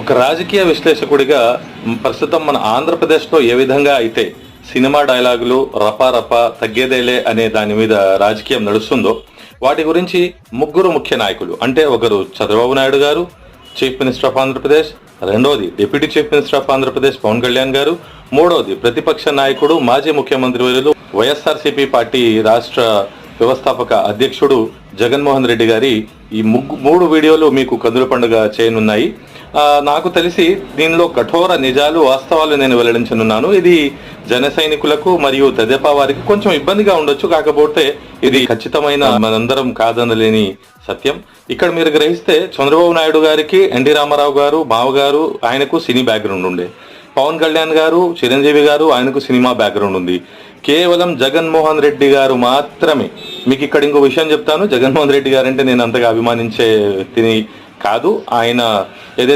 ఒక రాజకీయ విశ్లేషకుడిగా ప్రస్తుతం మన ఆంధ్రప్రదేశ్లో ఏ విధంగా అయితే సినిమా డైలాగులు రపారప తగ్గేదేలే అనే దాని మీద రాజకీయం నడుస్తుందో వాటి గురించి ముగ్గురు ముఖ్య నాయకులు. అంటే ఒకరు చంద్రబాబు నాయుడు గారు చీఫ్ మినిస్టర్ ఆఫ్ ఆంధ్రప్రదేశ్ రెండోది deputy chief minister of Andhra Pradesh Pawan Kalyan గారు మూడోది ప్రతిపక్ష నాయకుడు మాజీ ముఖ్యమంత్రి వర్యులు వైఎస్ఆర్సీపీ పార్టీ రాష్ట్ర వ్యవస్థాపక అధ్యక్షుడు జగన్మోహన్ రెడ్డి గారి ఈ ముగ్గు మూడు వీడియోలు మీకు కదుల పండుగ చేయనున్నాయి. నాకు తెలిసి దీనిలో కఠోర నిజాలు వాస్తవాలు నేను వెల్లడించనున్నాను. ఇది జన సైనికులకు మరియు తెదేపా వారికి కొంచెం ఇబ్బందిగా ఉండొచ్చు. కాకపోతే ఇది ఖచ్చితమైన మనందరం కాదనలేని సత్యం. ఇక్కడ మీరు గ్రహిస్తే చంద్రబాబు నాయుడు గారికి ఎన్టీ రామారావు గారు బావగారు ఆయనకు సినీ బ్యాక్గ్రౌండ్ ఉండే. పవన్ కళ్యాణ్ గారు చిరంజీవి గారు ఆయనకు సినిమా బ్యాక్గ్రౌండ్ ఉంది. కేవలం జగన్మోహన్ రెడ్డి గారు మాత్రమే. మీకు ఇక్కడ ఇంకో విషయం చెప్తాను. జగన్మోహన్ రెడ్డి గారు అంటే నేను అంతగా అభిమానించే వ్యక్తిని కాదు. ఆయన ఏదైతే